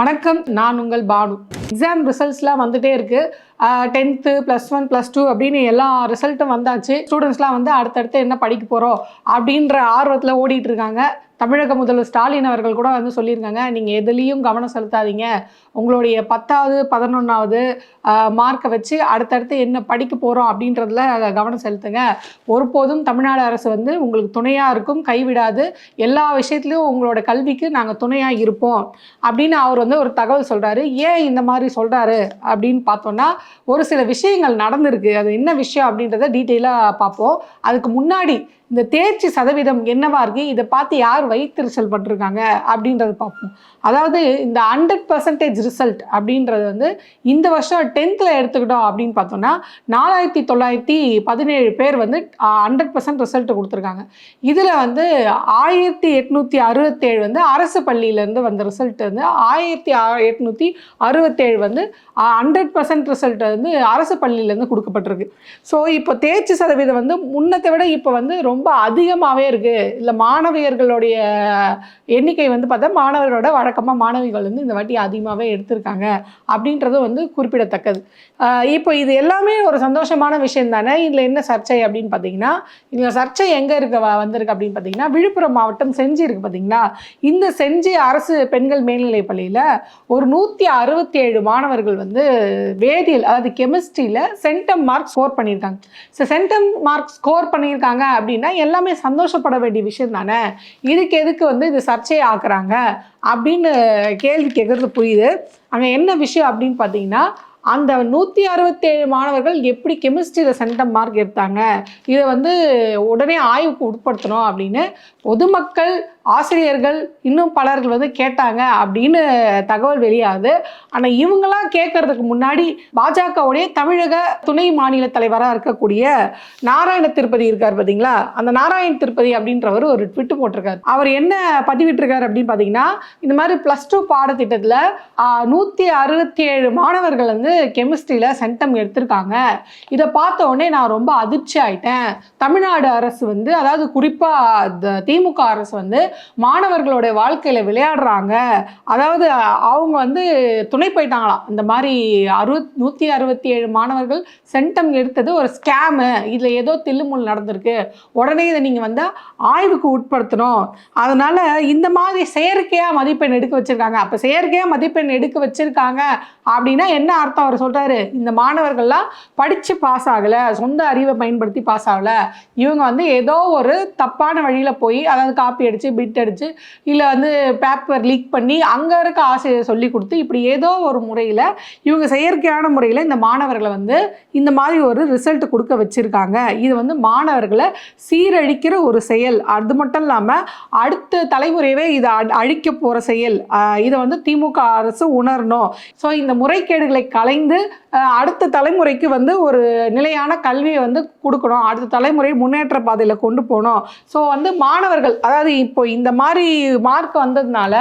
வணக்கம் நான் உங்கள் பானு. எக்ஸாம் ரிசல்ட்ஸ்லாம் வந்துட்டே இருக்குது tenth plus one plus two அப்படின்னு எல்லா ரிசல்ட்டும் வந்தாச்சு. ஸ்டூடெண்ட்ஸ்லாம் வந்து அடுத்தடுத்து என்ன படிக்க போகிறோம் அப்படின்ற ஆர்வத்தில் ஓடிட்டு இருக்காங்க. தமிழக முதல்வர் ஸ்டாலின் அவர்கள் கூட வந்து சொல்லியிருக்காங்க நீங்கள் எதுலேயும் கவனம் செலுத்தாதீங்க. உங்களுடைய பத்தாவது பதினொன்றாவது மார்க்கை வச்சு அடுத்தடுத்து என்ன படிக்க போகிறோம் அப்படின்றதுல கவனம் செலுத்துங்க. ஒருபோதும் தமிழ்நாடு அரசு வந்து உங்களுக்கு துணையாக இருக்கும் கைவிடாது. எல்லா விஷயத்துலையும் உங்களோட கல்விக்கு நாங்கள் துணையாக இருப்போம் அப்படின்னு அவர் வந்து ஒரு தகவல் சொல்கிறாரு ஏன் இந்த மாதிரி சொல்கிறாரு அப்படின்னு பார்த்தோன்னா ஒரு சில விஷயங்கள் நடந்திருக்கு. அது என்ன விஷயம் அப்படின்றத டீட்டெயிலாக பார்ப்போம். அதுக்கு முன்னாடி இந்த தேர்ச்சி சதவீதம் என்னவா இருக்கு? இதை பார்த்து யார் வைத்தறிச்சல் பட்டிருக்காங்க அப்படின்றத பார்ப்போம். அதாவது இந்த ஹண்ட்ரட் பர்சன்டேஜ் ரிசல்ட் அப்படின்றது வந்து இந்த வருஷம் டென்த்தில் எடுத்துக்கிட்டோம் அப்படின்னு பார்த்தோம்னா நாலாயிரத்தி தொள்ளாயிரத்தி பதினேழு பேர் வந்து ஹண்ட்ரட் பர்சன்ட் ரிசல்ட் கொடுத்துருக்காங்க. இதில் வந்து ஆயிரத்தி எட்நூற்றி அறுபத்தேழு வந்து அரசு பள்ளியிலேருந்து வந்த ரிசல்ட் வந்து ஆயிரத்தி எட்நூற்றி அறுபத்தேழு வந்து ஹண்ட்ரட் பர்சன்ட் ரிசல்ட் வந்து அரசு பள்ளியிலேருந்து கொடுக்கப்பட்டிருக்கு. ஸோ இப்போ தேர்ச்சி சதவீதம் வந்து முன்னத்தை விட இப்போ வந்து ரொம்ப ரொம்ப அதிகமாகவே இருக்குது இல்லை மாணவியர்களுடைய எண்ணிக்கை வந்து பார்த்தா மாணவர்களோட வழக்கமாக மாணவிகள் வந்து இந்த வாட்டி அதிகமாகவே எடுத்திருக்காங்க அப்படின்றது வந்து குறிப்பிடத்தக்கது. இப்போ இது எல்லாமே ஒரு சந்தோஷமான விஷயம் தானே? இதில் என்ன சர்ச்சை அப்படின்னு பார்த்தீங்கன்னா இதில் சர்ச்சை எங்கே இருக்க வ- வந்திருக்கு அப்படின்னு பார்த்தீங்கன்னா விழுப்புரம் மாவட்டம் செஞ்சி இருக்குது பார்த்தீங்களா? இந்த செஞ்சி அரசு பெண்கள் மேல்நிலைப் பள்ளியில் ஒரு நூற்றி அறுபத்தி ஏழு மாணவர்கள் வந்து வேதியியல் அதாவது கெமிஸ்ட்ரியில் சென்டம் மார்க் ஸ்கோர் பண்ணியிருக்காங்க. ஸோ சென்டம் மார்க் ஸ்கோர் பண்ணியிருக்காங்க அப்படின்னா எல்லாமே சந்தோஷப்பட வேண்டிய விஷயம் தானே? இதுக்கு எதுக்கு வந்து இது சர்ச்சையை ஆக்குறாங்க? அப்படின்னு கேள்வி கேட்குறது புரியுது. அங்கே என்ன விஷயம் அப்படின்னு பார்த்தீங்கன்னா அந்த நூற்றி அறுபத்தேழு மாணவர்கள் எப்படி கெமிஸ்ட்ரியில் சென்டம் மார்க் எடுத்தாங்க? இதை வந்து உடனே ஆய்வுக்கு உட்படுத்தணும் அப்படின்னு பொதுமக்கள் ஆசிரியர்கள் இன்னும் பலர்கள் வந்து கேட்டாங்க அப்படின்னு தகவல் வெளியாகுது. ஆனால் இவங்களாம் கேட்கறதுக்கு முன்னாடி பாஜகவுடைய தமிழக துணை மாநில தலைவராக இருக்கக்கூடிய நாராயண திருப்பதி இருக்கார் பார்த்தீங்களா அந்த நாராயண திருப்பதி அப்படின்றவர் ஒரு ட்விட்டு போட்டிருக்காரு. அவர் என்ன பதிவிட்டிருக்காரு அப்படின்னு பார்த்தீங்கன்னா இந்த மாதிரி ப்ளஸ் டூ பாடத்திட்டத்தில் நூற்றி அறுபத்தி ஏழு மாணவர்கள் வந்து கெமிஸ்ட்ரியில் சென்டம் எடுத்திருக்காங்க. இதை பார்த்த உடனே நான் ரொம்ப அதிர்ச்சி ஆயிட்டேன். தமிழ்நாடு அரசு வந்து அதாவது குறிப்பாக திமுக அரசு வந்து மாணவர்களுடைய வாழ்க்கையில் விளையாடுறாங்க. அதாவது அவங்க வந்து துணை போயிட்டாங்களாம் இந்த மாதிரி அறுபத் நூற்றி அறுபத்தி ஏழு மாணவர்கள் சென்டம் எடுத்தது ஒரு ஸ்கேமு இதில் ஏதோ தில்லுமுல் நடந்திருக்கு. உடனே இதை நீங்கள் வந்து ஆய்வுக்கு உட்படுத்தணும். அதனால் இந்த மாதிரி செயற்கையாக மதிப்பெண் எடுக்க வச்சுருக்காங்க. அப்போ செயற்கையாக மதிப்பெண் எடுக்க வச்சுருக்காங்க அப்படின்னா என்ன அர்த்தம்? அவர் சொல்கிறாரு இந்த மாணவர்கள்லாம் படித்து பாஸ் ஆகலை சொந்த அறிவை பயன்படுத்தி பாஸ் ஆகலை. இவங்க வந்து ஏதோ ஒரு தப்பான வழியில் போய் அதாவது காப்பி அடித்து பிட் அடித்து இல்லை வந்து பேப்பர் லீக் பண்ணி அங்கே இருக்க ஆசிரியர் சொல்லி கொடுத்து இப்படி ஏதோ ஒரு முறையில் இவங்க செயற்கையான முறையில் இந்த மாணவர்களை வந்து இந்த மாதிரி ஒரு ரிசல்ட் கொடுக்க வச்சுருக்காங்க. இது வந்து மாணவர்களை சீரழிக்கிற ஒரு செயல். அது மட்டும் இல்லாமல் அடுத்த தலைமுறையவே இதை அழிக்க போகிற செயல். இதை வந்து திமுக அரசு உணரணும். ஸோ இந்த முறைகேடுகளை கலைந்து அடுத்த தலைமுறைக்கு வந்து ஒரு நிலையான கல்வியை வந்து கொடுக்கணும். அடுத்த தலைமுறை முன்னேற்ற பாதையில் கொண்டு போகணும். ஸோ வந்து மாணவர்கள் அதாவது இப்போ இந்த மாதிரி மார்க் வந்ததுனால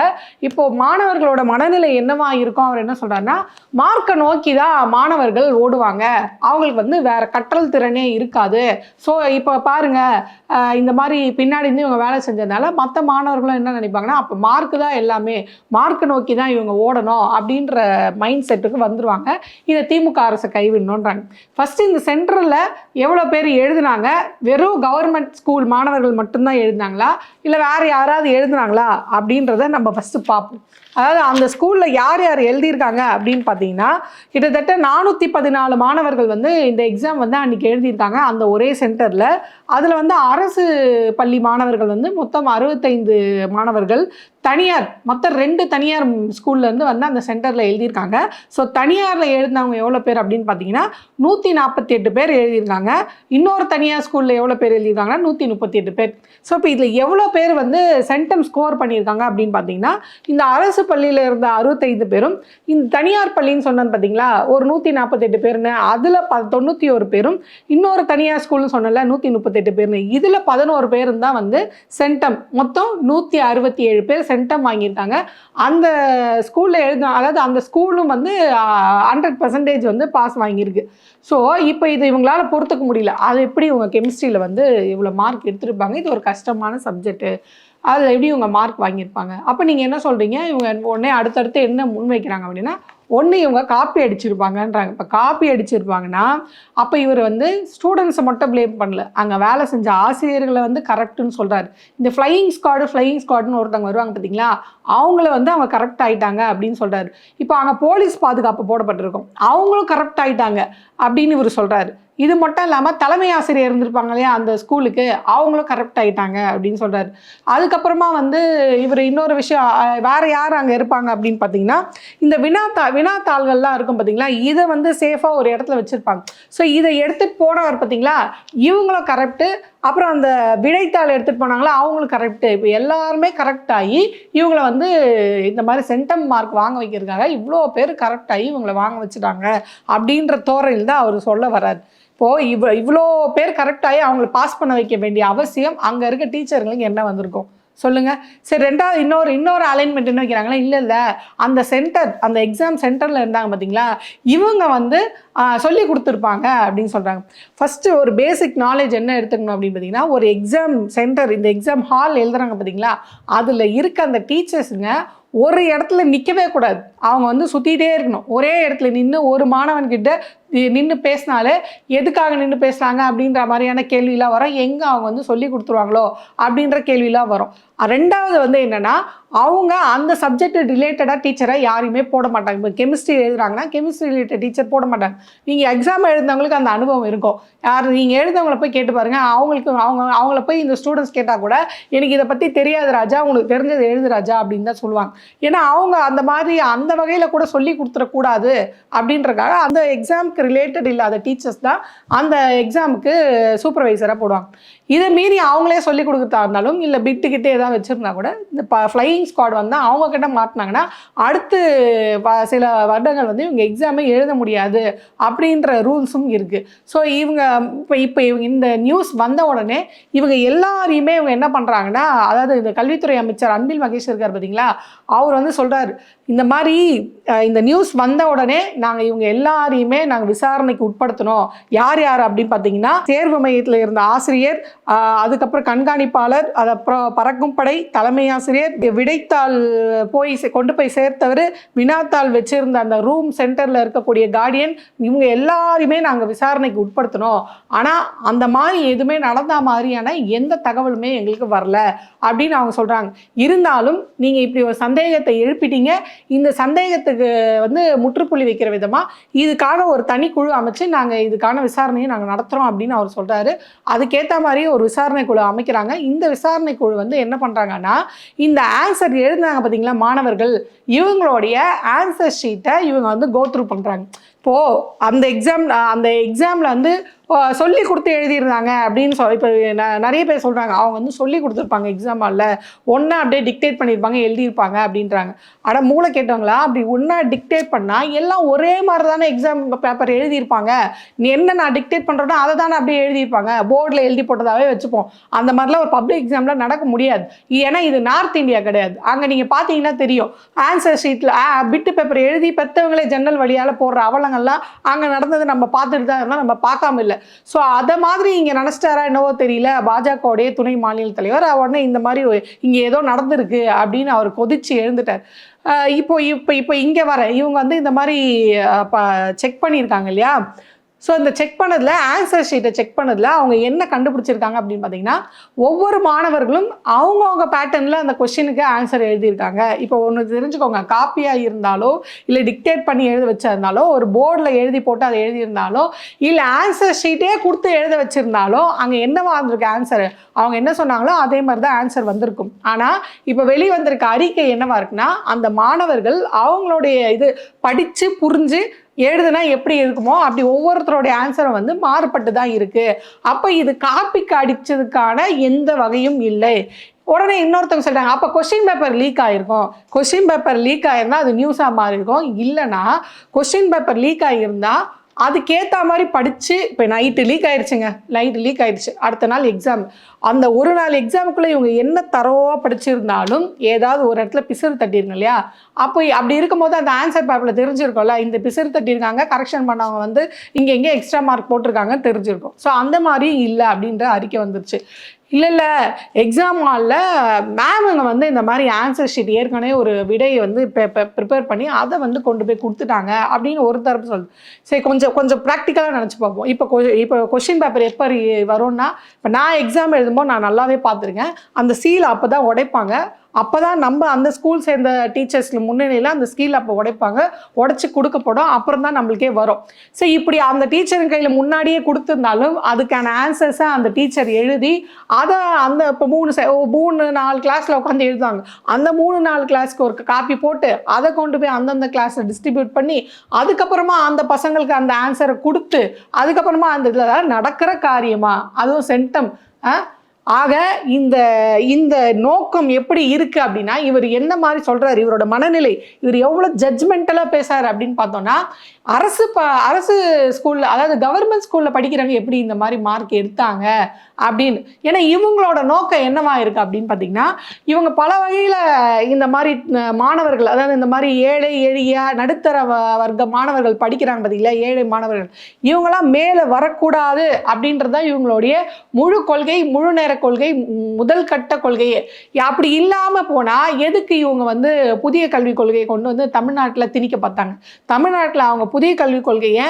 இப்போ மாணவர்களோட மனநிலை என்னவா இருக்கும்? அவர் என்ன சொல்கிறாருன்னா மார்க்கை நோக்கி தான் மாணவர்கள் ஓடுவாங்க. அவங்களுக்கு வந்து வேற கற்றல் திறனே இருக்காது. ஸோ இப்போ பாருங்க இந்த மாதிரி பின்னாடி இருந்து இவங்க வேலை செஞ்சதுனால மற்ற மாணவர்களும் என்ன நினைப்பாங்கன்னா அப்போ மார்க் தான் எல்லாமே. மார்க்கை நோக்கி தான் இவங்க ஓடணும். அப்படின்ற மைண்ட் செட்டுக்கு வந்துருவாங்க. இதை திமுக அரசு கைவிடணுன்றாங்க ஃபர்ஸ்ட் இந்த சென்டரில் எவ்வளோ பேர் எழுதுனாங்க? வெறும் கவர்மெண்ட் ஸ்கூல் மாணவர்கள் மட்டும்தான் எழுதுனாங்களா? இல்லை வேற யாராவது எழுதுனாங்களா? அப்படின்றத நம்ம ஃபஸ்ட்டு பார்ப்போம். அதாவது அந்த ஸ்கூலில் யார் யார் எழுதியிருக்காங்க அப்படின்னு பார்த்தீங்கன்னா கிட்டத்தட்ட நானூற்றி பதினாலு மாணவர்கள் வந்து இந்த எக்ஸாம் வந்து அன்றைக்கி எழுதியிருக்காங்க. அந்த ஒரே சென்டரில் அதில் வந்து அரசு பள்ளி மாணவர்கள் வந்து மொத்தம் அறுபத்தைந்து மாணவர்கள் தனியார் மொத்த ரெண்டு தனியார் ஸ்கூல்லேருந்து வந்து அந்த சென்டரில் எழுதியிருக்காங்க. ஸோ தனியாரில் எழுதினவங்க எவ்வளோ பேர் அப்படின்னு பார்த்தீங்கன்னா நூற்றி நாற்பத்தி எட்டு பேர் எழுதியிருக்காங்க. இன்னொரு தனியார் ஸ்கூலில் எவ்வளோ பேர் எழுதியிருக்காங்கன்னா நூற்றி முப்பத்தி எட்டு பேர். ஸோ இப்போ இதில் எவ்வளோ பேர் வந்து சென்டம் ஸ்கோர் பண்ணியிருக்காங்க அப்படின்னு பார்த்தீங்கன்னா இந்த அரசு பள்ளியில் இருந்த அறுபத்தைந்து பேரும் இந்த தனியார் பள்ளின்னு சொன்னது பார்த்தீங்களா ஒரு நூற்றி நாற்பத்தெட்டு பேர்னு அதில் ப தொண்ணூற்றி ஒரு பேரும் இன்னொரு தனியார் ஸ்கூல்னு சொன்னல நூற்றி முப்பத்தெட்டு பேர்னு இதில் பதினோரு பேரும் தான் வந்து சென்டம். மொத்தம் நூற்றி அறுபத்தி ஏழு பேர் சென்டம் வாங்கியிருக்காங்க. அந்த ஸ்கூலில் எழுத அதாவது அந்த ஸ்கூலும் வந்து ஹண்ட்ரட் பர்சன்டேஜ் வந்து பாஸ் வாங்கியிருக்கு. ஸோ இப்போ இது இவங்களால் பொறுத்துக்க முடியல. அது எப்படி இவங்க கெமிஸ்ட்ரியில் வந்து இவ்வளோ மார்க் எடுத்திருப்பாங்க? இது ஒரு கஷ்டமான சப்ஜெக்ட்டு அதில் எப்படி இவங்க மார்க் வாங்கியிருப்பாங்க? அப்போ நீங்கள் என்ன சொல்கிறீங்க இவங்க உடனே அடுத்தடுத்து என்ன முன்வைக்கிறாங்க அப்படின்னா ஒன்று இவங்க காப்பி அடிச்சிருப்பாங்கன்றாங்க. இப்போ காப்பி அடிச்சிருப்பாங்கன்னா அப்போ இவர் வந்து ஸ்டூடெண்ட்ஸை மட்டும் ப்ளேம் பண்ணல. அங்கே வேலை செஞ்ச ஆசிரியர்களை வந்து கரெக்டுன்னு சொல்கிறாரு இந்த ஃப்ளையிங் ஸ்குவாடு ஃப்ளையிங் ஸ்குவாடுன்னு ஒருத்தவங்க வருவாங்க பார்த்தீங்களா அவங்கள வந்து அவங்க கரெக்ட் ஆகிட்டாங்க அப்படின்னு சொல்கிறாரு இப்போ அங்கே போலீஸ் பாதுகாப்பு போடப்பட்டிருக்கும். அவங்களும் கரெக்ட் ஆயிட்டாங்க அப்படின்னு இவர் சொல்கிறாரு இது மட்டும் இல்லாமல் தலைமை ஆசிரியர் இருந்திருப்பாங்க இல்லையா அந்த ஸ்கூலுக்கு? அவங்களும் கரெக்ட் ஆகிட்டாங்க அப்படின்னு சொல்கிறாரு அதுக்கப்புறமா வந்து இவர் இன்னொரு விஷயம் வேறு யார் அங்கே இருப்பாங்க அப்படின்னு பார்த்தீங்கன்னா இந்த வினாத்தா வினாத்தாள்கள்லாம் இருக்கும் பார்த்தீங்களா இதை வந்து சேஃபாக ஒரு இடத்துல வச்சுருப்பாங்க. ஸோ இதை எடுத்துகிட்டு போனவர் பார்த்தீங்களா இவங்களும் கரெக்டு அப்புறம் அந்த விடைத்தாள் எடுத்துகிட்டு போனாங்களா அவங்களும் கரெக்டு இப்போ எல்லாருமே கரெக்ட் ஆகி இவங்களை வந்து இந்த மாதிரி சென்டம் மார்க் வாங்க வைக்கிறதுக்காக இவ்வளோ பேர் கரெக்ட் ஆகி இவங்களை வாங்க வச்சுட்டாங்க அப்படின்ற தோரையில் தான் அவர் சொல்ல வர்றார். இப்போது இவ் இவ்வளோ பேர் கரெக்டாகி அவங்கள பாஸ் பண்ண வைக்க வேண்டிய அவசியம் அங்கே இருக்க டீச்சர்களுக்கு என்ன வந்திருக்கும்? சொல்லுங்கள் சரி ரெண்டாவது இன்னொரு இன்னொரு அலைன்மெண்ட் என்ன வைக்கிறாங்களா இல்லை இல்லை. அந்த சென்டர் அந்த எக்ஸாம் சென்டரில் இருந்தாங்க பார்த்தீங்களா இவங்க வந்து சொல்லி கொடுத்துருப்பாங்க அப்படின்னு சொல்கிறாங்க ஃபஸ்ட்டு ஒரு பேசிக் நாலேஜ் என்ன எடுத்துக்கணும் அப்படின்னு பார்த்தீங்கன்னா ஒரு எக்ஸாம் சென்டர் இந்த எக்ஸாம் ஹால் எழுதுறாங்க பார்த்தீங்களா? அதில் இருக்க அந்த டீச்சர்ஸுங்க ஒரு இடத்துல நிற்கவே கூடாது. அவங்க வந்து சுற்றிட்டே இருக்கணும். ஒரே இடத்துல நின்று ஒரு மாணவன்கிட்ட நின்று பேசினாலே எதுக்காக நின்று பேசுகிறாங்க அப்படின்ற மாதிரியான கேள்வியெலாம் வரும். எங்கே அவங்க வந்து சொல்லி கொடுத்துருவாங்களோ அப்படின்ற கேள்வியெலாம் வரும். ரெண்டாவது வந்து என்னென்னா அவங்க அந்த சப்ஜெக்ட் ரிலேட்டடாக டீச்சரை யாரையுமே போட மாட்டாங்க. இப்போ கெமிஸ்ட்ரி எழுதுறாங்கன்னா கெமிஸ்ட்ரி ரிலேட்டட் டீச்சர் போட மாட்டாங்க. நீங்கள் எக்ஸாம் எழுதினவங்களுக்கு அந்த அனுபவம் இருக்கும். யார் நீங்கள் எழுதவங்கள போய் கேட்டு பாருங்கள் அவங்களுக்கு அவங்க அவங்கள போய் இந்த ஸ்டூடெண்ட்ஸ் கேட்டால் கூட எனக்கு இதை பற்றி தெரியாது ராஜா. உங்களுக்கு தெரிஞ்சது எழுது ராஜா அப்படின்னு தான் சொல்லுவாங்க. ஏன்னா அவங்க அந்த மாதிரி அந்த வகையில் கூட சொல்லி கொடுத்துடக்கூடாது அப்படின்றக்காக அந்த எக்ஸாமுக்கு ரிலேட்டட் இல்லாத டீச்சர்ஸ் தான் அந்த எக்ஸாமுக்கு சூப்பர்வைசராக போடுவாங்க. இதை மீறி அவங்களே சொல்லி கொடுக்குறதா இருந்தாலும் இல்லை பிட்டுக்கிட்டே ஏதாவது வச்சுருந்தா கூட இந்த ஃப்ளையிங் ஸ்குவாட் வந்து அவங்க கிட்ட மாட்டினாங்கன்னா அடுத்து சில வருடங்கள் வந்து இவங்க எக்ஸாமே எழுத முடியாது அப்படின்ற ரூல்ஸும் இருக்குது ஸோ இவங்க இப்போ இப்போ இவங்க இந்த நியூஸ் வந்த உடனே இவங்க எல்லாரையுமே இவங்க என்ன பண்ணுறாங்கன்னா அதாவது இந்த கல்வித்துறை அமைச்சர் அன்பில் மகேஷ் இருக்கார் பார்த்தீங்களா அவர் வந்து சொல்கிறார் இந்த மாதிரி இந்த நியூஸ் வந்த உடனே நாங்கள் இவங்க எல்லாரையுமே நாங்கள் விசாரணைக்கு உட்படுத்தணும். யார் யார் அப்படின்னு பார்த்தீங்கன்னா தேர்வு மையத்தில் இருந்த ஆசிரியர் அதுக்கப்புறம் கண்காணிப்பாளர் அது அப்புறம் பறக்கும் படை தலைமை ஆசிரியர் விடைத்தாள் போய் சே- கொண்டு போய் சேர்த்தவர் வினாத்தாள் வச்சிருந்த அந்த ரூம் சென்டரில் இருக்கக்கூடிய கார்டியன் இவங்க எல்லாருமே நாங்கள் விசாரணைக்கு உட்படுத்தணும். ஆனால் அந்த மாதிரி எதுவுமே நடந்த மாதிரியான எந்த தகவலுமே எங்களுக்கு வரல அப்படின்னு அவங்க சொல்கிறாங்க இருந்தாலும் நீங்கள் இப்படி ஒரு சந்தேகத்தை எழுப்பிட்டீங்க இந்த சந்தேகத்துக்கு வந்து முற்றுப்புள்ளி வைக்கிற விதமாக இதுக்காக ஒரு தனி குழு அமைச்சு நாங்கள் இதுக்கான விசாரணையை நாங்கள் நடத்துகிறோம் அப்படின்னு அவர் சொல்கிறாரு அதுக்கேற்ற மாதிரி ஒரு விசாரணை குழு அமைக்கிறாங்க. இந்த விசாரணை குழு வந்து என்ன பண்ணுறாங்கன்னா இந்த ஆன்சர் எழுதுனாங்க பார்த்தீங்களா மாணவர்கள்? இவங்களுடைய ஆன்சர் ஷீட்டை இவங்க வந்து கோத்ரூ பண்ணுறாங்க இப்போது அந்த எக்ஸாம் அந்த எக்ஸாமில் வந்து சொல்லி கொடுத்து எழுதியிருந்தாங்க அப்படின்னு சொல் இப்போ நிறைய பேர் சொல்கிறாங்க அவங்க வந்து சொல்லி கொடுத்துருப்பாங்க எக்ஸாம் ஹாலில் ஒன்றா அப்படியே டிக்டேட் பண்ணியிருப்பாங்க எழுதியிருப்பாங்க அப்படின்றாங்க. ஆனால் மூளை கேட்டவங்களா? அப்படி ஒன்றா டிக்டேட் பண்ணால் எல்லாம் ஒரே மாதிரி தானே எக்ஸாம் பேப்பர் எழுதியிருப்பாங்க. நீ என்ன நான் டிக்டேட் பண்ணுறேனோ அதை தானே அப்படியே எழுதியிருப்பாங்க. போர்டில் எழுதி போட்டதாகவே வச்சுப்போம். அந்த மாதிரிலாம் ஒரு பப்ளிக் எக்ஸாமில் நடக்க முடியாது. ஏன்னா இது நார்த் இந்தியா கிடையாது. அங்கே நீங்கள் பார்த்தீங்கன்னா தெரியும். ஆன்சர் ஷீட்டில் பிட்டு பேப்பர் எழுதி பெற்றவங்களே ஜன்னல் வழியால் போடுற அவலங்கள்லாம் அங்கே நடந்தது நம்ம பார்த்துட்டு தான் இருந்தால் நம்ம பார்க்காம இல்லை. ஸோ அதை மாதிரி இங்கே நினச்சிட்டாரா என்னவோ தெரியல. பாஜகவுடைய துணை மாநில தலைவர். உடனே இந்த மாதிரி இங்கே ஏதோ நடந்திருக்கு அப்படின்னு அவர் கொதிச்சு எழுந்துட்டார். இப்போ இப்போ இப்போ இங்கே வர இவங்க வந்து இந்த மாதிரி செக் பண்ணியிருக்காங்க இல்லையா? ஸோ இந்த செக் பண்ணதில் ஆன்சர் ஷீட்டை செக் பண்ணதில் அவங்க என்ன கண்டுபிடிச்சிருக்காங்க அப்படின்னு பார்த்தீங்கன்னா ஒவ்வொரு மாணவர்களும் அவங்கவுங்க பேட்டர்னில் அந்த கொஷினுக்கு ஆன்சர் எழுதியிருக்காங்க. இப்போ ஒன்று தெரிஞ்சுக்கோங்க. காப்பியாக இருந்தாலோ இல்லை டிக்டேட் பண்ணி எழுத வச்சிருந்தாலோ ஒரு போர்டில் எழுதி போட்டு அதை எழுதியிருந்தாலோ இல்லை ஆன்சர் ஷீட்டே கொடுத்து எழுத வச்சுருந்தாலோ அங்கே என்னவா இருந்திருக்கு ஆன்சர் அவங்க என்ன சொன்னாங்களோ அதே மாதிரி தான் ஆன்சர் வந்திருக்கும். ஆனால் இப்போ வெளி வந்திருக்க அறிக்கை என்னவா இருக்குன்னா அந்த மாணவர்கள் அவங்களுடைய இது படித்து புரிஞ்சு எழுதுனா எப்படி இருக்குமோ அப்படி ஒவ்வொருத்தருடைய ஆன்சரும் வந்து மாறுபட்டு தான் இருக்குது அப்போ இது காப்பிக்கு அடித்ததுக்கான எந்த வகையும் இல்லை. உடனே இன்னொருத்தவங்க சொல்கிறாங்க அப்போ கொஷின் பேப்பர் லீக் ஆகிருக்கும் கொஷின் பேப்பர் லீக் ஆகிருந்தால் அது நியூஸாக மாறி இருக்கும் இல்லைன்னா கொஷின் பேப்பர் லீக் ஆகியிருந்தால் அதுக்கேற்ற மாதிரி படித்து இப்போ நைட்டு லீக் ஆயிடுச்சுங்க. நைட்டு லீக் ஆயிடுச்சு. அடுத்த நாள் எக்ஸாம் அந்த ஒரு நாள் எக்ஸாமுக்குள்ளே இவங்க என்ன தரோவாக படிச்சிருந்தாலும் ஏதாவது ஒரு இடத்துல பிசிறு தட்டிருங்க இல்லையா? அப்போ அப்படி இருக்கும்போது அந்த ஆன்சர் பேப்பரில் தெரிஞ்சிருக்கும்ல இந்த பிசிறு தட்டியிருக்காங்க கரெக்ஷன் பண்ணவங்க வந்து இங்கே எங்கே எக்ஸ்ட்ரா மார்க் போட்டிருக்காங்க தெரிஞ்சிருக்கும். ஸோ அந்த மாதிரி இல்லை அப்படின்ற அறிக்கை வந்துருச்சு. இல்லை இல்லை. எக்ஸாம் ஹாலில் மேமுங்க வந்து இந்த மாதிரி ஆன்சர் ஷீட் ஏற்கனவே ஒரு விடையை வந்து ப்ரிப்பேர் பண்ணி அதை வந்து கொண்டு போய் கொடுத்துட்டாங்க அப்படின்னு ஒரு தரப்பு சொல்லுது. சரி கொஞ்சம் கொஞ்சம் ப்ராக்டிக்கலாக நினச்சி பார்ப்போம். இப்போ கொ- இப்போ கொஷின் பேப்பர் எப்போ வரும்னா இப்போ நான் எக்ஸாம் எழுதும்போது நான் நல்லாவே பார்த்துருக்கேன். அந்த சீல் அப்போ தான் உடைப்பாங்க. அப்போ தான் நம்ம அந்த ஸ்கூல் சேர்ந்த டீச்சர்ஸில் முன்னணியில் அந்த ஸ்கில் அப்போ உடைப்பாங்க. உடச்சி கொடுக்கப்படும். அப்புறம் தான் நம்மளுக்கே வரும். ஸோ இப்படி அந்த டீச்சர் கையில் முன்னாடியே கொடுத்துருந்தாலும் அதுக்கான ஆன்சர்ஸை அந்த டீச்சர் எழுதி அதை அந்த இப்போ மூணு ஓ, மூணு நாலு கிளாஸில் உட்காந்து எழுதுவாங்க. அந்த மூணு நாலு கிளாஸ்க்கு ஒரு காப்பி போட்டு அதை கொண்டு போய் அந்தந்த கிளாஸில் டிஸ்ட்ரிபியூட் பண்ணி அதுக்கப்புறமா அந்த பசங்களுக்கு அந்த ஆன்சரை கொடுத்து அதுக்கப்புறமா அந்த இதில் நடக்கிற காரியமாக அதுவும் சென்டம் ஆக இந்த இந்த நோக்கம் எப்படி இருக்குது அப்படின்னா இவர் என்ன மாதிரி சொல்கிறார் இவரோட மனநிலை இவர் எவ்வளோ ஜட்ஜ்மெண்டலாக பேசுகிறார் அப்படின்னு பார்த்தோன்னா அரசு ப அரசு ஸ்கூலில் அதாவது கவர்மெண்ட் ஸ்கூலில் படிக்கிறவங்க எப்படி இந்த மாதிரி மார்க் எடுத்தாங்க அப்படின்னு. ஏன்னா இவங்களோட நோக்கம் என்னவா இருக்குது அப்படின்னு பார்த்தீங்கன்னா இவங்க பல வகையில் இந்த மாதிரி மாணவர்கள் அதாவது இந்த மாதிரி ஏழை எளிய நடுத்தர வ- வர்க்க மாணவர்கள் படிக்கிறாங்க பார்த்தீங்களா ஏழை மாணவர்கள் இவங்களாம் மேலே வரக்கூடாது அப்படின்றது தான் இவங்களுடைய முழு கொள்கை முழு நேர கொள்கை முதல் கட்ட கொள்கையே அப்படி இல்லாமல் போனால் எதுக்கு இவங்க வந்து புதிய கல்விக் கொள்கையை கொண்டு வந்து தமிழ்நாட்டில் திணிக்க பார்த்தாங்க? தமிழ்நாட்டில் அவங்க புதிய கல்விக் கொள்கையை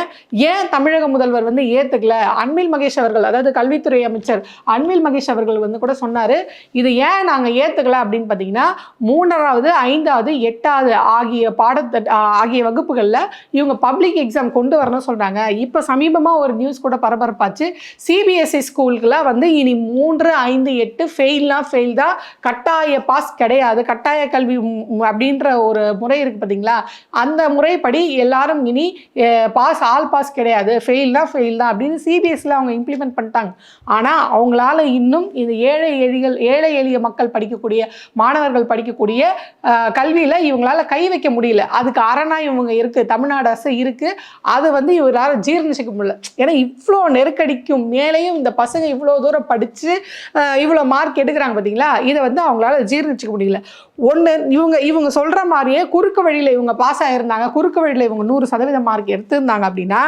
ஏன் தமிழக முதல்வர் வந்து ஏற்றுக்கல அன்பில் மகேஷ் அவர்கள் அதாவது கல்வித்துறை அமைச்சர் அன்பில் மகேஷ் அவர்கள் வந்து கூட சொன்னார் இது ஏன் நாங்கள் ஏற்றுக்கல அப்படின்னு பார்த்தீங்கன்னா மூன்றாவது ஐந்தாவது எட்டாவது ஆகிய பாடத்த ஆகிய வகுப்புகளில் இவங்க பப்ளிக் எக்ஸாம் கொண்டு வரணும்னு சொல்கிறாங்க இப்போ சமீபமாக ஒரு நியூஸ் கூட பரபரப்பாச்சு. சிபிஎஸ்சி ஸ்கூலுக்குலாம் வந்து இனி மூன்று ஐந்து எட்டு ஃபெயில்னா ஃபெயில் தான். கட்டாய பாஸ் கிடையாது. கட்டாய கல்வி அப்படின்ற ஒரு முறை இருக்குது பார்த்தீங்களா அந்த முறைப்படி எல்லாரும் இனி பாஸ் ஆல் பாஸ் கிடையாது. ஃபெயில்னா ஃபெயில் தான் அப்படின்னு சிபிஎஸ்சியில் அவங்க இம்ப்ளிமெண்ட் பண்ணிட்டாங்க. ஆனால் அவங்களால இன்னும் இந்த ஏழை எளிகள் ஏழை எளிய மக்கள் படிக்கக்கூடிய மாணவர்கள் படிக்கக்கூடிய கல்வியில் இவங்களால கை வைக்க முடியல. அதுக்கு அரணாக இவங்க இருக்குது தமிழ்நாடு அரசு இருக்குது அது வந்து இவரால் ஜீர்ணிச்சிக்க முடியல. ஏன்னா இவ்வளோ நெருக்கடிக்கும் மேலேயும் இந்த பசங்க இவ்வளோ தூரம் படித்து இவ்வளோ மார்க் எடுக்கிறாங்க பார்த்தீங்களா இதை வந்து அவங்களால ஜீர்ணிச்சிக்க முடியல. ஒன்று இவங்க இவங்க சொல்கிற மாதிரியே குறுக்கு வழியில் இவங்க பாஸ் ஆகிருந்தாங்க குறுக்கு வழியில் இவங்க நூறு சதவீதம் மார்க் எடுத்திருந்தாங்க அப்படின்னா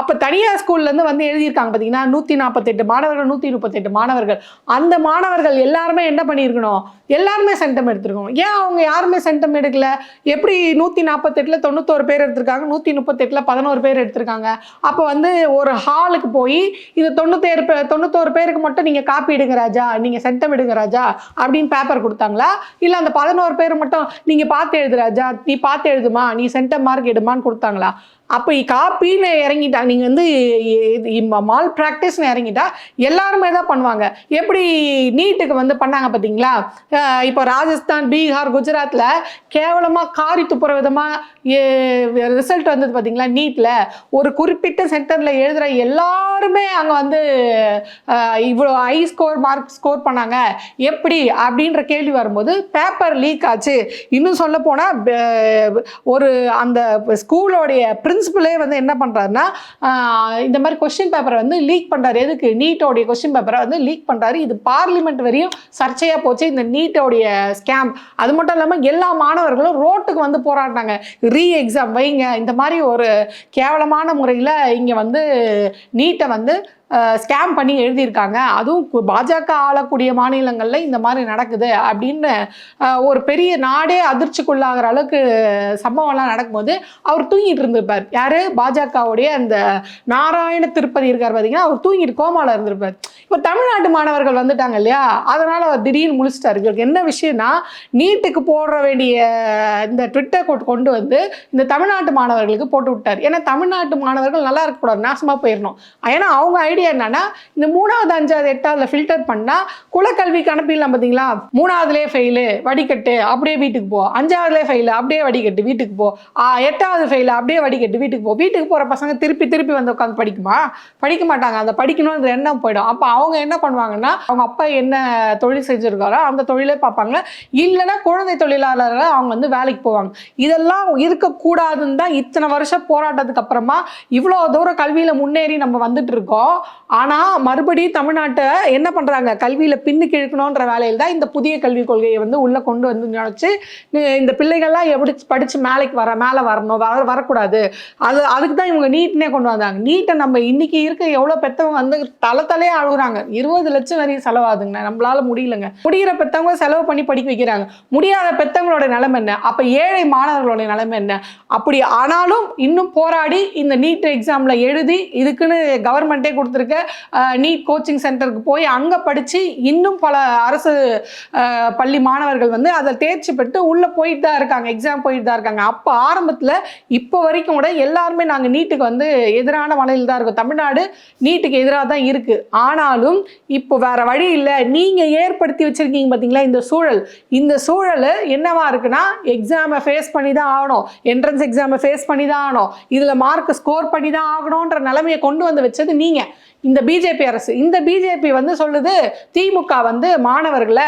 அப்போ தனியார் ஸ்கூல்லேருந்து வந்து எழுதியிருக்காங்க பார்த்தீங்கன்னா நூற்றி நாற்பத்தெட்டு மாணவர்கள் நூற்றி முப்பத்தெட்டு மாணவர்கள். அந்த மாணவர்கள் எல்லாருமே என்ன பண்ணியிருக்கணும்? எல்லாருமே சென்டம் எடுத்திருக்கணும். ஏன் அவங்க யாருமே சென்டம் எடுக்கல? எப்படி நூற்றி நாற்பத்தெட்டில் தொண்ணூத்தோரு பேர் எடுத்திருக்காங்க? நூற்றி முப்பத்தெட்டில் பதினோரு பேர் எடுத்திருக்காங்க. அப்போ வந்து ஒரு ஹாலுக்கு போய் இது தொண்ணூத்தேழு பே தொண்ணூத்தோரு பேருக்கு மட்டும் நீங்கள் காப்பி எடுங்க ராஜா நீங்கள் சென்டம் எடுங்க ராஜா அப்படின்னு பேப்பர் கொடுத்தாங்களா? இல்லை அந்த பதினோரு பேர் மட்டும் நீங்கள் பார்த்து எழுது ராஜா நீ பார்த்து எழுதுமா நீ சென்டம் மார்க் எடுமான்னு கொடுத்தாங்களா? அப்போ காப்பின்னு இறங்கிட்டா நீங்கள் வந்து மால் ப்ராக்டிஸ்னு இறங்கிட்டா எல்லாருமே தான் பண்ணுவாங்க. எப்படி நீட்டுக்கு வந்து பண்ணாங்க பார்த்தீங்களா இப்போ ராஜஸ்தான் பீகார் குஜராத்தில் கேவலமாக காரி துப்புற விதமாக ரிசல்ட் வந்தது பார்த்தீங்களா நீட்டில் ஒரு குறிப்பிட்ட சென்டரில் எழுதுகிற எல்லாருமே அங்கே வந்து இவ்வளோ ஹை ஸ்கோர் மார்க் ஸ்கோர் பண்ணாங்க. எப்படி? அப்படின்ற கேள்வி வரும்போது பேப்பர் லீக் ஆச்சு. இன்னும் சொல்ல போனால் ஒரு அந்த ஸ்கூலோடைய பிரின்சிபலே வந்து என்ன பண்ணுறாருன்னா இந்த மாதிரி கொஸ்டின் பேப்பரை வந்து லீக் பண்ணுறாரு எதுக்கு? நீட்டோடைய கொஸ்டின் பேப்பரை வந்து லீக் பண்ணுறாரு இது பார்லிமெண்ட் வரையும் சர்ச்சையாக போச்சு. இந்த நீட்டோடைய ஸ்கேம் அது மட்டும் இல்லாமல் எல்லா மாணவர்களும் ரோட்டுக்கு வந்து போராடினாங்க. ரீ எக்ஸாம் வைங்க. இந்த மாதிரி ஒரு கேவலமான முறையில் இங்கே வந்து நீட்டை வந்து ஸ்கேம் பண்ணி எழுதியிருக்காங்க. அதுவும் பாஜக ஆளக்கூடிய மாநிலங்களில் இந்த மாதிரி நடக்குது அப்படின்னு ஒரு பெரிய நாடே அதிர்ச்சிக்குள்ளாகிற அளவுக்கு சம்பவம்லாம் நடக்கும்போது அவர் தூங்கிட்டு இருந்திருப்பார். யார்? பாஜகவுடைய அந்த நாராயண திருப்பதி இருக்கார் பார்த்தீங்கன்னா அவர் தூங்கிட்டு கோமாவில் இருந்திருப்பார். இப்போ தமிழ்நாட்டு மாணவர்கள் வந்துட்டாங்க இல்லையா? அதனால் அவர் திடீர்னு முழிச்சிட்டார். இவருக்கு என்ன விஷயம்னா நீட்டுக்கு போடுற வேண்டிய இந்த ட்விட்டர் கோட் கொண்டு வந்து இந்த தமிழ்நாட்டு மாணவர்களுக்கு போட்டு விட்டார். ஏன்னா தமிழ்நாட்டு மாணவர்கள் நல்லா இருக்கக்கூடாது. நாசமாக போயிடணும் ஏன்னா அவங்க ஐடியா என்னன்னா இந்த மூணாவது அஞ்சாவது எட்டாவதுல ஃபில்டர் பண்ணால் குலக்கல்விக்கு அனுப்பிடலாம் பார்த்தீங்களா மூணாவதுலேயே ஃபெயிலு வடிகட்டு அப்படியே வீட்டுக்கு போ. அஞ்சாவதுலேயே ஃபெயிலு அப்படியே வடிகட்டு வீட்டுக்கு போ. ஆ, எட்டாவது ஃபெயிலு அப்படியே வடிகட்டு வீட்டுக்கு போ. வீட்டுக்கு போகிற பசங்க திருப்பி திருப்பி வந்து உட்காந்து படிக்குமா? படிக்க மாட்டாங்க. அந்த படிக்கணுன்ற எண்ணம் போயிடும். அப்போ அவங்க என்ன பண்ணுவாங்கன்னா அவங்க அப்பா என்ன தொழில் செஞ்சுருக்காரோ அந்த தொழிலே பார்ப்பாங்க. இல்லைன்னா குழந்தை தொழிலாளர்கள் அவங்க வந்து வேலைக்கு போவாங்க. இதெல்லாம் இருக்கக்கூடாதுன்னு தான் இத்தனை வருஷம் போராட்டத்துக்கு அப்புறமா இவ்வளோ தூரம் கல்வியில் முன்னேறி நம்ம வந்துட்டு இருக்கோம். ஆனால் மறுபடியும் தமிழ்நாட்டை என்ன பண்ணுறாங்க கல்வியில் பின்னுக்கு இழுக்கணுன்ற வேலையில் தான் இந்த புதிய கல்விக் கொள்கையை வந்து உள்ளே கொண்டு வந்து நினச்சி இந்த பிள்ளைகள்லாம் எப்படி படித்து மேலைக்கு வர மேலே வரணும் வர வரக்கூடாது. அது அதுக்கு தான் இவங்க நீட்னே கொண்டு வந்தாங்க. நீட்டை நம்ம இன்றைக்கி இருக்க எவ்வளோ பெற்றவங்க வந்து தலை தலையே அழுகுறாங்க. இருபது லட்சம் வரையும் செலவாகுதுங்க. நம்மளால முடியலங்க. முடிகிற பெற்றவங்க செலவு பண்ணி படிக்க வைக்கிறாங்க. முடியாத பெற்றவங்களோட நிலைமை என்ன? அப்போ ஏழை மாணவர்களோட நிலைமை என்ன? அப்படி ஆனாலும் இன்னும் போராடி இந்த நீட் எக்ஸாமில் எழுதி இதுக்குன்னு கவர்மெண்ட்டே கொடுத்துருக்க நீட் கோச்சிங் சென்டருக்கு போய் அங்கே படித்து இன்னும் பல அரசு பள்ளி மாணவர்கள் வந்து அதில் தேர்ச்சி பெற்று உள்ளே போயிட்டு தான் இருக்காங்க எக்ஸாம் போயிட்டு தான் இருக்காங்க. அப்போ ஆரம்பத்தில் இப்போ வரைக்கும் கூட எல்லாருமே நாங்கள் நீட்டுக்கு வந்து எதிரான மலையில் தான் இருக்கோம். தமிழ்நாடு நீட்டுக்கு எதிராக தான் இருக்குது ஆனாலும் இப்போ வேறு வழி இல்லை. நீங்கள் ஏற்படுத்தி வச்சுருக்கீங்க பார்த்தீங்களா இந்த சூழல். இந்த சூழல் என்னவா இருக்குன்னா எக்ஸாமை ஃபேஸ் பண்ணி தான் ஆகணும். என்ட்ரன்ஸ் எக்ஸாமை ஃபேஸ் பண்ணி தான் ஆகணும். இதில் மார்க் ஸ்கோர் பண்ணி தான் ஆகணுன்ற நிலைமையை கொண்டு வந்து வச்சது நீங்கள் இந்த பிஜேபி அரசு. இந்த பிஜேபி வந்து சொல்லுது திமுக வந்து மாணவர்களை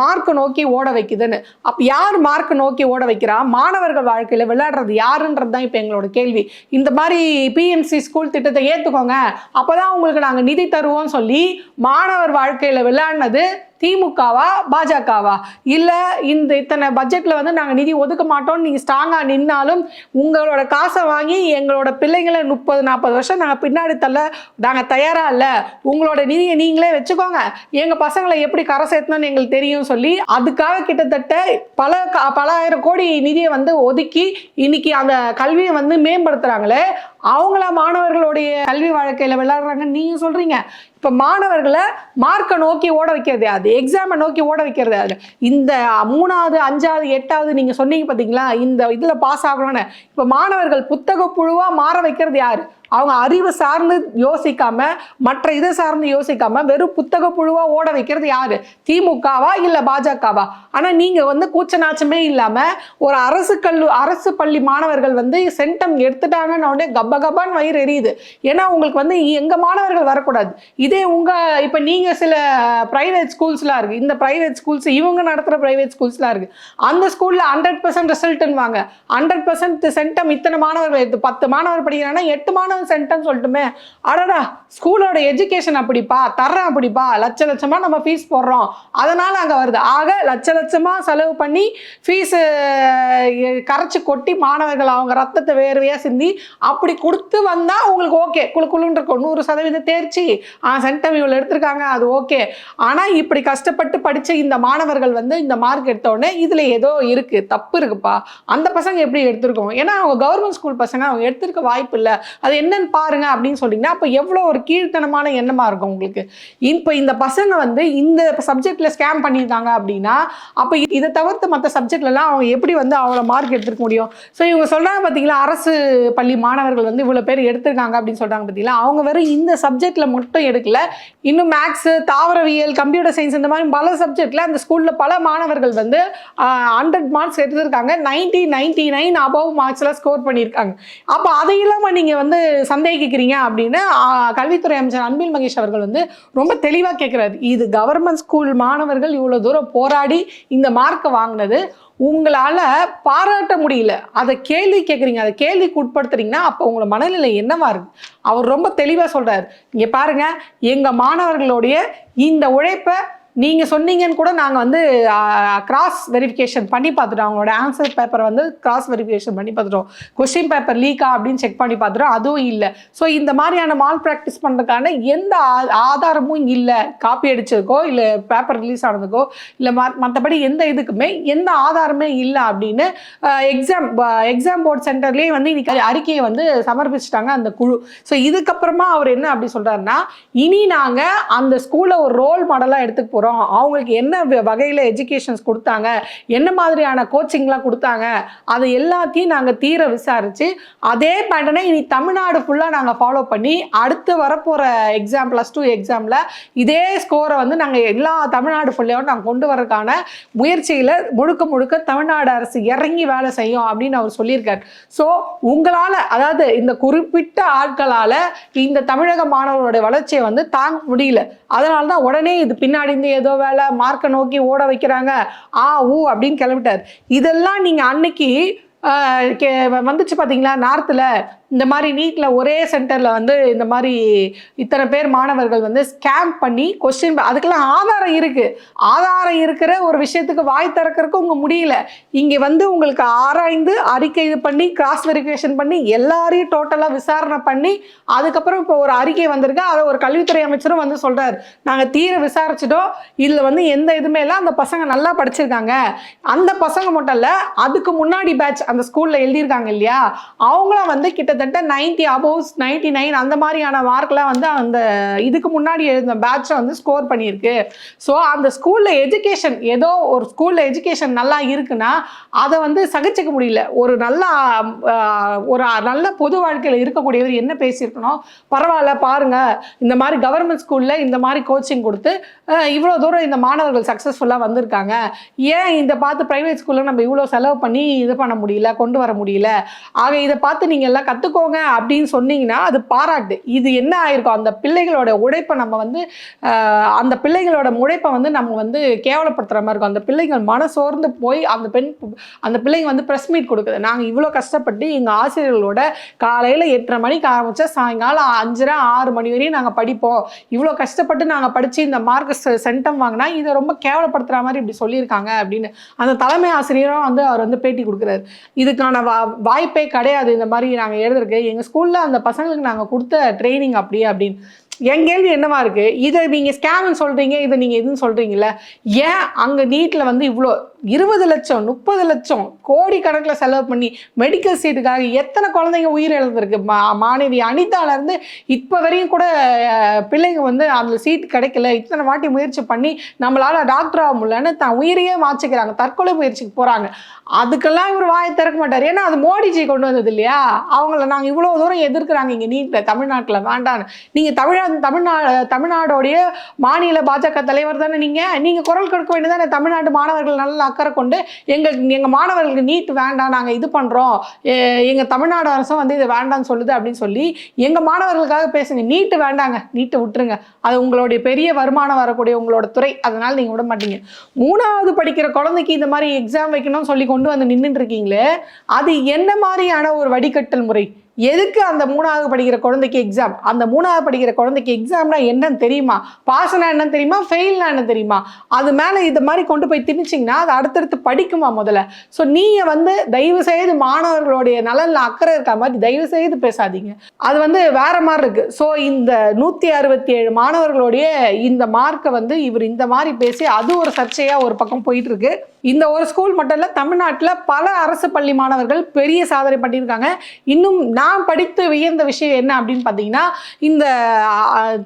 மார்க் நோக்கி ஓட வைக்குதுன்னு. அப்போ யார் மார்க் நோக்கி ஓட வைக்கிறா? மாணவர்கள் வாழ்க்கையில் விளையாடுறது யாருன்றது தான் இப்போ எங்களோட கேள்வி. இந்த மாதிரி பிஎம்சி ஸ்கூல் திட்டத்தை ஏற்றுக்கோங்க அப்போ தான் உங்களுக்கு நாங்கள் நிதி தருவோம்னு சொல்லி மாணவர் வாழ்க்கையில் விளையாடினது திமுகவா பாஜகவா? இல்லை இந்த இத்தனை பட்ஜெட்டில் வந்து நாங்கள் நிதி ஒதுக்க மாட்டோம்னு நீங்கள் ஸ்ட்ராங்காக நின்னாலும் உங்களோட காசை வாங்கி எங்களோட பிள்ளைங்களை முப்பது நாற்பது வருஷம் நாங்கள் பின்னாடி தள்ள நாங்கள் தயாராக இல்லை. உங்களோட நிதியை நீங்களே வச்சுக்கோங்க. எங்கள் பசங்களை எப்படி கரை சேர்த்தணும்னு எங்களுக்கு தெரியும் சொல்லி அதுக்காக கிட்டத்தட்ட பல பல ஆயிரம் கோடி நிதியை வந்து ஒதுக்கி இன்னைக்கு அந்த கல்வியை வந்து மேம்படுத்துகிறாங்களே அவங்கள மாணவர்களுடைய கல்வி வாழ்க்கையில் விளையாடுறாங்கன்னு நீங்கள் சொல்கிறீங்க இப்போ மாணவர்களை மார்க்கை நோக்கி ஓட வைக்கிறது அது எக்ஸாமை நோக்கி ஓட வைக்கிறது அது இந்த மூணாவது அஞ்சாவது எட்டாவது நீங்கள் சொன்னீங்க பார்த்தீங்களா இந்த இதில் பாஸ் ஆகணும்னு. இப்போ மாணவர்கள் புத்தக புழுவாக மாற வைக்கிறது யார்? அவங்க அறிவு சார்ந்து யோசிக்காம மற்ற இதை சார்ந்து யோசிக்காம வெறும் புத்தக புழுவா ஓட வைக்கிறது யாரு? திமுகவா இல்ல பாஜகவா? ஆனா நீங்க வந்து கூச்ச நாச்சமே இல்லாம ஒரு அரசு கல்லு அரசு பள்ளி மாணவர்கள் வந்து சென்டம் எடுத்துட்டாங்கன்னு உடனே கப்ப கப்பான்னு வயிறு எரியுது. ஏன்னா உங்களுக்கு வந்து எங்க மாணவர்கள் வரக்கூடாது. இதே உங்க இப்ப நீங்க சில பிரைவேட் ஸ்கூல்ஸ்லாம் இருக்கு. இந்த பிரைவேட் ஸ்கூல்ஸ் இவங்க நடத்துற பிரைவேட் ஸ்கூல்ஸ்லாம் இருக்கு. அந்த ஸ்கூல்ல ஹண்ட்ரட் பர்சன்ட் ரிசல்ட்னுவாங்க ஹண்ட்ரட் பர்சன்ட் சென்டம் இத்தனை மாணவர்கள் எடுத்து பத்து மாணவர் படிக்கிறாங்கன்னா எட்டு மாணவர் சென்டம் சொல்லட்டுமே. அடடா ஸ்கூலோட எஜுகேஷன் அப்படிப்பா தர்றேன் அப்படிப்பா லட்ச லட்சமா நம்ம ஃபீஸ் போடுறோம். அதனால அங்க வருது. ஆக லட்ச லட்சமா செலவு பண்ணி ஃபீஸு கரைச்சி கொட்டி மாணவர்கள் அவங்க ரத்தத்தை வேர்வையா சிந்தி அப்படி கொடுத்து வந்தா உங்களுக்கு ஓகே குழு குழுன்னு இருக்கும். நூறு சதவீத தேர்ச்சி. ஆ சென்டம் இவ்வளோ எடுத்திருக்காங்க. அது ஓகே ஆனா இப்படி கஷ்டப்பட்டு படிச்ச இந்த மாணவர்கள் வந்து இந்த மார்க் எடுத்த உடனே இதுல ஏதோ இருக்கு. தப்பு இருக்குப்பா. அந்த பசங்க எப்படி எடுத்திருக்கோம்? ஏன்னா அவங்க கவர்மெண்ட் ஸ்கூல் பசங்க அவங்க எடுத்திருக்க வாய்ப்பு இல்லை. அது என்னன்னு பாருங்க அப்படின்னு சொன்னீங்கன்னா அப்போ எவ்வளோ ஒரு கீழ்த்தனமான எண்ணமாக இருக்கும் உங்களுக்கு? இப்போ இந்த பசங்க வந்து இந்த சப்ஜெக்டில் ஸ்கேம் பண்ணியிருக்காங்க அப்படின்னா அப்போ இதை தவிர்த்து மற்ற சப்ஜெக்ட்லலாம் அவங்க எப்படி வந்து அவ்வளோ மார்க் எடுத்துருக்க முடியும்? ஸோ இவங்க சொல்கிறாங்க பார்த்தீங்களா அரசு பள்ளி மாணவர்கள் வந்து இவ்வளோ பேர் எடுத்திருக்காங்க அப்படின்னு சொல்கிறாங்க பார்த்தீங்களா அவங்க வெறும் இந்த சப்ஜெக்டில் மட்டும் எடுக்கல. இன்னும் மேக்ஸு தாவரவியல் கம்ப்யூட்டர் சயின்ஸ் இந்த மாதிரி பல சப்ஜெக்டில் அந்த ஸ்கூலில் பல மாணவர்கள் வந்து ஹண்ட்ரட் மார்க்ஸ் எடுத்திருக்காங்க. நைன்டி நைன்டி நைன் அபவ் மார்க்ஸ்ல ஸ்கோர் பண்ணியிருக்காங்க. அப்போ அதை இல்லாமல் நீங்கள் வந்து சந்தேகிக்கிறீங்க அப்படின்னு கல்வித்துறை அமைச்சர் அன்பில் மகேஷ் அவர்கள் வந்து ரொம்ப தெளிவாக கேட்குறாரு இது கவர்மெண்ட் ஸ்கூல் மாணவர்கள் இவ்வளோ தூரம் போராடி இந்த மார்க்கை வாங்கினது. உங்களால் பாராட்ட முடியல. அதை கேள்வி கேட்குறீங்க அதை கேள்விக்கு உட்படுத்துறீங்கன்னா அப்போ உங்களோட மனநிலை என்னவா இருக்கு? அவர் ரொம்ப தெளிவாக சொல்கிறார் இங்கே பாருங்க எங்கள் மாணவர்களுடைய இந்த உழைப்பை நீங்க சொன்னீங்கன்னு கூட நாங்க வந்து கிராஸ் வெரிஃபிகேஷன் பண்ணி பார்த்துட்டோம். அவங்களோட ஆன்சர் பேப்பரை வந்து கிராஸ் வெரிஃபிகேஷன் பண்ணி பார்த்துட்டோம். கொஸ்டின் பேப்பர் லீக்கா அப்படின்னு செக் பண்ணி பார்த்துட்டோம். அதுவும் இல்லை. ஸோ இந்த மாதிரியான மால் ப்ராக்டிஸ் பண்ணுறதுக்கான எந்த ஆ- ஆதாரமும் இல்லை. காப்பி அடிச்சதுக்கோ இல்லை பேப்பர் ரிலீஸ் ஆனதுக்கோ இல்லை மற்றபடி எந்த இதுக்குமே எந்த ஆதாரமே இல்லை அப்படின்னு எக்ஸாம் எக்ஸாம் போர்ட் சென்டர்லேயே வந்து இன்னைக்கு அறிக்கையை வந்து சமர்ப்பிச்சிட்டாங்க அந்த குழு. ஸோ இதுக்கப்புறமா அவர் என்ன அப்படி சொல்றாருன்னா இனி நாங்கள் அந்த ஸ்கூலை ஒரு ரோல் மாடலாக எடுத்துக்க போகிறோம் அவங்களுக்கு என்ன வ- வகையில் எஜுகேஷன்ஸ் கொடுத்தாங்க? என்ன மாதிரியான கோச்சிங்லாம் கொடுத்தாங்க? அது எல்லாத்தையும் நாங்கள் தீர விசாரித்து அதே பேட்டர்னை இனி தமிழ்நாடு ஃபுல்லாக நாங்கள் ஃபாலோ பண்ணி அடுத்து வரப்போகிற எக்ஸாம் ப்ளஸ் டூ எக்ஸாமில் இதே ஸ்கோரை வந்து நாங்கள் எல்லா தமிழ்நாடு ஃபுல்லையும் நாங்கள் கொண்டு வரதுக்கான முயற்சியில் முழுக்க முழுக்க தமிழ்நாடு அரசு இறங்கி வேலை செய்யும் அப்படின்னு அவர் சொல்லியிருக்காரு. ஸோ உங்களால் அதாவது இந்த குறிப்பிட்ட ஆட்களால் இந்த தமிழக மாணவர்களுடைய வளர்ச்சியை வந்து தாங்க முடியல. அதனால தான் உடனே இது பின்னாடி இருந்து ஏதோ வேலை மார்க்கை நோக்கி ஓட வைக்கிறாங்க. ஆ ஊ அப்படின்னு கிளம்பிட்டார். இதெல்லாம் நீங்கள் அன்னைக்கு கே- வந்துச்சு பார்த்தீங்களா நார்த்தில் இந்த மாதிரி நீட்டில் ஒரே சென்டரில் வந்து இந்த மாதிரி இத்தனை பேர் மாணவர்கள் வந்து ஸ்கேம் பண்ணி கொஸ்டின் அதுக்கெல்லாம் ஆதாரம் இருக்குது ஆதாரம் இருக்கிற ஒரு விஷயத்துக்கு வாய் திறக்கிறதுக்கு உங்கள் முடியல. இங்கே வந்து உங்களுக்கு ஆராய்ந்து அறிக்கை இது பண்ணி கிராஸ் வெரிஃபிகேஷன் பண்ணி எல்லாரையும் டோட்டலாக விசாரணை பண்ணி அதுக்கப்புறம் இப்போ ஒரு அறிக்கை வந்திருக்கு. அதை ஒரு கல்வித்துறை அமைச்சரும் வந்து சொல்கிறார் நாங்கள் தீர விசாரிச்சிட்டோம். இதில் வந்து எந்த இதுவுமே இல்லை. அந்த பசங்க நல்லா படிச்சிருக்காங்க. அந்த பசங்க மட்டும் இல்லை அதுக்கு முன்னாடி பேட்ச் அந்த ஸ்கூலில் எழுதியிருக்காங்க இல்லையா? அவங்களாம் வந்து கிட்டத்தட்ட நைன்டி அபோவ்ஸ் நைன்டி நைன் அந்த மாதிரியான மார்க்லாம் வந்து அந்த இதுக்கு முன்னாடி எழுந்த பேட்சை வந்து ஸ்கோர் பண்ணியிருக்கு. ஸோ அந்த ஸ்கூலில் எஜுகேஷன் ஏதோ ஒரு ஸ்கூலில் எஜுகேஷன் நல்லா இருக்குன்னா அதை வந்து சகிச்சிக்க முடியல. ஒரு நல்ல ஒரு நல்ல பொது வாழ்க்கையில் இருக்கக்கூடியவர் என்ன பேசியிருக்கணும்? பரவாயில்ல பாருங்கள் இந்த மாதிரி கவர்மெண்ட் ஸ்கூலில் இந்த மாதிரி கோச்சிங் கொடுத்து இவ்வளோ தூரம் இந்த மாணவர்கள் சக்ஸஸ்ஃபுல்லாக வந்திருக்காங்க. ஏன் இந்த பார்த்து ப்ரைவேட் ஸ்கூலில் நம்ம இவ்வளோ செலவு பண்ணி இது பண்ண முடியல கொண்டு வர முடியல. ஆக இதை பார்த்து நீங்கள் எல்லாம் கற்றுக்கோங்க அப்படின்னு சொன்னீங்கன்னா அது பாராட்டு. இது என்ன ஆயிருக்கும்? அந்த பிள்ளைகளோட உழைப்பை நம்ம வந்து அந்த பிள்ளைகளோட உழைப்பை வந்து நம்ம வந்து கேவலப்படுத்துகிற மாதிரி இருக்கும். அந்த பிள்ளைகள் மனசோர்ந்து போய் அந்த பெண் அந்த பிள்ளைங்க வந்து ப்ரெஸ் மீட் கொடுக்குது. நாங்கள் இவ்வளோ கஷ்டப்பட்டு எங்கள் ஆசிரியர்களோட காலையில் எட்டரை மணிக்கு ஆரம்பித்தா சாயங்காலம் அஞ்சரை ஆறு மணி வரையும் நாங்கள் படிப்போம். இவ்வளோ கஷ்டப்பட்டு நாங்கள் படித்து இந்த மார்க் சென்டம் வாங்கினா இதை ரொம்ப கேவலப்படுத்துகிற மாதிரி இப்படி சொல்லியிருக்காங்க அப்படின்னு அந்த தலைமை ஆசிரியரும் வந்து அவர் வந்து பேட்டி கொடுக்குறாரு. இதுக்கான வா வாய்ப்பே கிடையாது இந்த மாதிரி நாங்கள் எழுதுறதுக்கு. எங்கள் ஸ்கூலில் அந்த பசங்களுக்கு நாங்கள் கொடுத்த ட்ரைனிங் அப்படியே அப்படின்னு. என் கேள்வி என்னவா இருக்குது இதை நீங்கள் ஸ்கேம்னு சொல்கிறீங்க இதை நீங்கள் எதுன்னு சொல்கிறீங்கல்ல ஏன் அங்கே நீட்டில் வந்து இவ்வளோ இருபது லட்சம் முப்பது லட்சம் கோடி கணக்கில் செலவு பண்ணி மெடிக்கல் சீட்டுக்காக எத்தனை குழந்தைங்க உயிர் இழந்திருக்கு? மா மாணவி அனிதாலேருந்து இப்போ வரையும் கூட பிள்ளைங்க வந்து அந்த சீட் கிடைக்கல. இத்தனை வாட்டி முயற்சி பண்ணி நம்மளால் டாக்டர் ஆக முடியலன்னு தான் உயிரையே மாச்சிக்கிறாங்க தற்கொலை முயற்சிக்கு போகிறாங்க அதுக்கெல்லாம் இவர் வாயை திறக்க மாட்டார். ஏன்னா அது மோடிஜி கொண்டு வந்தது இல்லையா? அவங்கள நாங்கள் இவ்வளோ தூரம் எதிர்க்கிறாங்க. இங்கே நீட்டில் தமிழ்நாட்டில் வேண்டான்னு. நீங்கள் தமிழா தமிழ்நாடு தமிழ்நாடோடைய மாநில பாஜக தலைவர் தானே நீங்கள் நீங்கள் குரல் கொடுக்க வேண்டியதானே தமிழ்நாட்டு மாணவர்கள் நல்லா அக்கறை கொண்டு எங்கள் எங்கள் மாணவர்களுக்கு நீட் வேண்டாம் நாங்கள் இது பண்ணுறோம் எங்கள் தமிழ்நாடு அரசும் வந்து இது வேண்டாம்னு சொல்லுது அப்படின்னு சொல்லி எங்கள் மாணவர்களுக்காக பேசுங்க. நீட்டு வேண்டாங்க. நீட்டை விட்டுருங்க. அது உங்களுடைய பெரிய வருமானம் வரக்கூடிய உங்களோட துறை. அதனால் நீங்கள் விட மாட்டீங்க. மூணாவது படிக்கிற குழந்தைக்கு இந்த மாதிரி எக்ஸாம் வைக்கணும்னு சொல்லி கொண்டு வந்து நின்றுட்டு இருக்கீங்களே அது என்ன மாதிரியான ஒரு வடிகட்டல் முறை? எதுக்கு அந்த மூணாவது படிக்கிற குழந்தைக்கு எக்ஸாம் அந்த மூணாவது படிக்கிற குழந்தைக்கு எக்ஸாம்னா என்னன்னு தெரியுமா? பாஸ்னா என்னன்னு தெரியுமா? ஃபெயில்னா என்ன தெரியுமா? அது மேலே இது மாதிரி கொண்டு போய் திணிச்சிங்கன்னா அது அடுத்தடுத்து படிக்குமா முதல்ல? ஸோ நீங்கள் வந்து தயவு செய்து மாணவர்களுடைய நலனில் அக்கறை இருக்க மாதிரி தயவு செய்து பேசாதீங்க. அது வந்து வேற மாதிரி இருக்கு. ஸோ இந்த நூற்றி அறுபத்தி ஏழு மாணவர்களுடைய இந்த மார்க்கை வந்து இவர் இந்த மாதிரி பேசி அது ஒரு சர்ச்சையாக ஒரு பக்கம் போயிட்டு இருக்கு. இந்த ஒரு ஸ்கூல் மட்டும் இல்லை தமிழ்நாட்டில் பல அரசு பள்ளி மாணவர்கள் பெரிய சாதனை பண்ணியிருக்காங்க. இன்னும் நான் படித்து வியந்த விஷயம் என்ன அப்படின்னு பார்த்தீங்கன்னா இந்த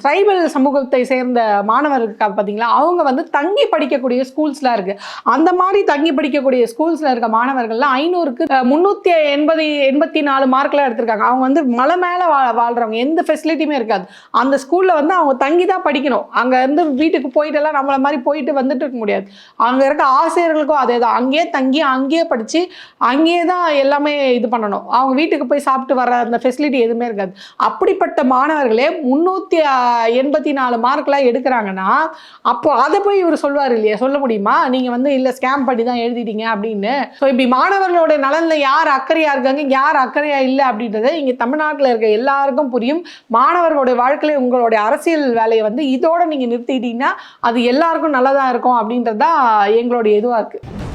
ட்ரைபல் சமூகத்தை சேர்ந்த மாணவர்களுக்காக பார்த்தீங்களா அவங்க வந்து தங்கி படிக்கக்கூடிய ஸ்கூல்ஸ்லாம் இருக்குது அந்த மாதிரி தங்கி படிக்கக்கூடிய ஸ்கூல்ஸில் இருக்க மாணவர்கள்லாம் ஐநூறுக்கு முந்நூற்றி எண்பது எண்பத்தி நாலு மார்க்லாம் எடுத்திருக்காங்க. அவங்க வந்து மலை மேலே வா வாழ்கிறவங்க எந்த ஃபெசிலிட்டியுமே இருக்காது. அந்த ஸ்கூலில் வந்து அவங்க தங்கி தான் படிக்கணும் அங்கேருந்து வீட்டுக்கு போயிட்டெல்லாம் நம்மளை மாதிரி போயிட்டு வந்துட்டு இருக்க முடியாது. அங்கே இருக்க ஆசிரியர்கள் ஆசிரியர்களுக்கும் அதே தான் அங்கேயே தங்கி அங்கேயே படித்து அங்கேயே தான் எல்லாமே இது பண்ணணும். அவங்க வீட்டுக்கு போய் சாப்பிட்டு வர அந்த ஃபெசிலிட்டி எதுவுமே இருக்காது. அப்படிப்பட்ட மாணவர்களே முந்நூற்றி எண்பத்தி நாலு மார்க்லாம் எடுக்கிறாங்கன்னா அப்போ அதை போய் இவர் சொல்லுவார் இல்லையா? சொல்ல முடியுமா? நீங்கள் வந்து இல்லை ஸ்கேம் பண்ணி தான் எழுதிட்டீங்க அப்படின்னு. ஸோ இப்படி மாணவர்களோட நலனில் யார் அக்கறையாக இருக்காங்க? யார் அக்கறையாக இல்லை அப்படின்றத இங்கே தமிழ்நாட்டில் இருக்க எல்லாருக்கும் புரியும். மாணவர்களுடைய வாழ்க்கையில் உங்களுடைய அரசியல் வேலையை வந்து இதோட நீங்கள் நிறுத்திட்டீங்கன்னா அது எல்லாருக்கும் நல்லதாக இருக்கும் அப்படின்றது தான் எங்களுடைய இதுவாக இருக்குது дякую.